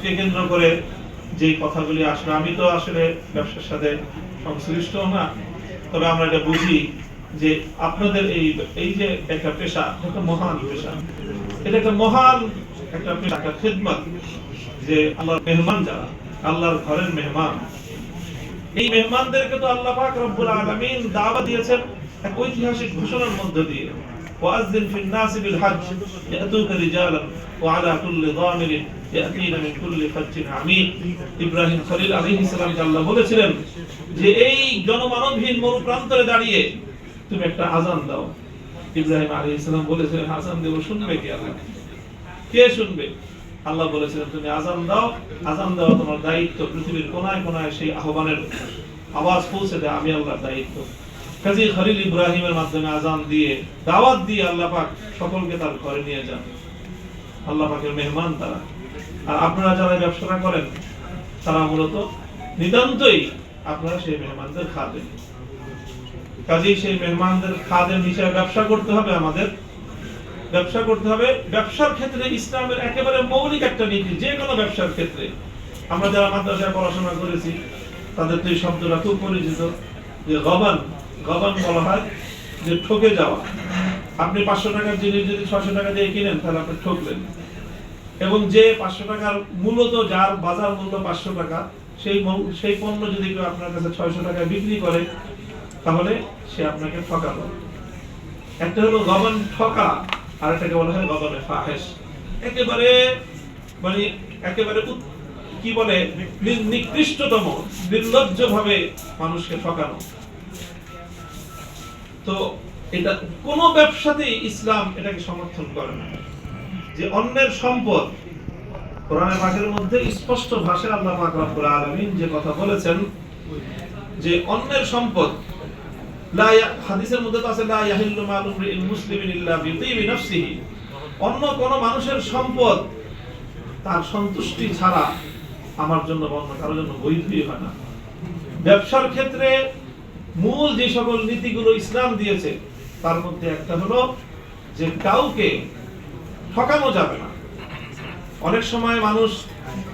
হককে কেন্দ্র করে যে কথাগুলি আসলে আমি তো আসলে ব্যবসার সাথে সংশ্লিষ্ট না, তবে আমরা এটা বুঝি যে আপনাদের এই এই যে একটা পেশা একটা মহান পেশা। এটা একটা মহান একটা পেশা, একটা খেদমত যে আল্লাহর মেহমান যারা, আল্লাহর ঘরের মেহমান। এই মেহমানদেরকে তো আল্লাহ পাক রব্বুল আলামিন দাওয়াত দিয়েছেন এক ঐতিহাসিক ঘোষণার মধ্য দিয়ে। ওয়াজ্জিন ফিন নাস বিল হজ্জ, ইয়াতুকা রিজালান ওয়া আলা কুল্লি দামিরিন ইয়াতিনা ইব্রাহিম খলিল বলেছিলেন যে, এই জনমানবহীন দাঁড়িয়ে তুমি একটা আজান দাও। ইব্রাহিম বলেছিলেন আজান দেব শুনবে আল্লাহ কে শুনবে? আল্লাহ বলেছিলেন, তুমি আজান দাও। আজান তোমার দায়িত্ব, পৃথিবীর কোনায় কোনায় সেই আহ্বানের আওয়াজ পৌঁছে দেয়, আমি আল্লাহর দায়িত্ব। কাজী খলিল ইব্রাহিমের মাধ্যমে আজান দিয়ে, দাওয়াত দিয়ে আল্লাহ পাক সকলকে তার ঘরে নিয়ে যান। আল্লাহ পাকের মেহমান তারা। আর আপনারা যারা ব্যবসাটা করেন, তারা মূলত নিতান্তই আপনারা সেই মেহমানদের খাবেন কাজেই সেই মেহমানদের খাদেম হিসেবে ব্যবসা করতে হবে আমাদের। ব্যবসা করতে হবে। ব্যবসার ক্ষেত্রে ইসলামের একেবারে মৌলিক একটা নীতি, যে কোনো ব্যবসার ক্ষেত্রে। আমরা যারা মাদ্রাসায় পড়াশোনা করেছি, তাদের তো এই শব্দটা খুব পরিচিত, যে গবান গবান বলা হয় যে ঠকে যাওয়া। আপনি পাঁচশো টাকার জিনিস যদি ছশো টাকা দিয়ে কিনেন, তাহলে আপনি ঠকলেন এবং যে পাঁচশো টাকার মূলত যার বাজার মূল্য পাঁচশো টাকা, সেই সেই পণ্য যদি কেউ আপনার কাছে ছয়শো টাকায় বিক্রি করে, তাহলে সে আপনাকে ঠকালো। একটা হলো গগন ঠকা, আর এটাকে বলা হয় গগনে ফাহেস একেবারে মানে একেবারে কি বলে নিকৃষ্টতম নির্লজ্জ ভাবে মানুষকে ঠকানো। তো এটা কোনো ব্যবসাতেই ইসলাম এটাকে সমর্থন করে না। যে অন্যের সম্পদ। কোরআনে পাকের মধ্যে স্পষ্ট ভাষায় আল্লাহ পাক রব্বুল আলামিন যে কথা বলেছেন, যে অন্যের সম্পদ, লা হাদিসের মধ্যে তো আছে, লা ইয়াহিল্লু মালু ইমরিইন মুসলিমিন ইল্লা বিতিবি নাফসিহি। অন্য কোন মানুষের সম্পদ তার সন্তুষ্টি ছাড়া আমার জন্য বা অন্য কারোর জন্য বৈধই হয় না। ব্যবসার ক্ষেত্রে মূল যে সকল নীতিগুলো ইসলাম দিয়েছে, তার মধ্যে একটা হলো যে কাউকে ঠকানো যাবে না। অনেক সময় মানুষ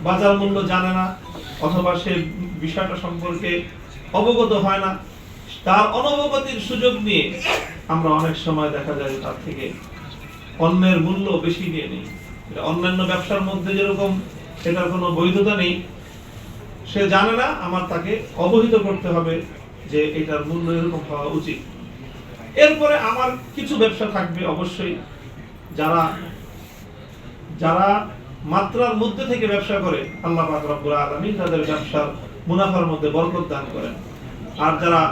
বাজার মূল্য জানে না, অথবা সে বিষয়টা সম্পর্কে অবগত হয় না। তার অনবগতির সুযোগ নিয়ে আমরা অনেক সময় দেখা যায় তার থেকে অন্যের মূল্য বেশি নিয়ে নেই। অন্যান্য ব্যবসার মধ্যে যেরকম সেটার কোনো বৈধতা নেই। সে জানে না, আমার তাকে অবহিত করতে হবে যে এটার মূল্য এরকম হওয়া উচিত। এরপরে আমার কিছু ব্যবসা থাকবে অবশ্যই, যারা যারা মাত্রার মধ্যে থেকে ব্যবসা করে, আল্লাহ রব্বুল আলমী তাদের ব্যবসার মুনাফার মধ্যে বরকত দান করেন। আর যারা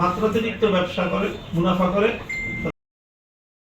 মাত্রাতিরিক্ত ব্যবসা করে, মুনাফা করে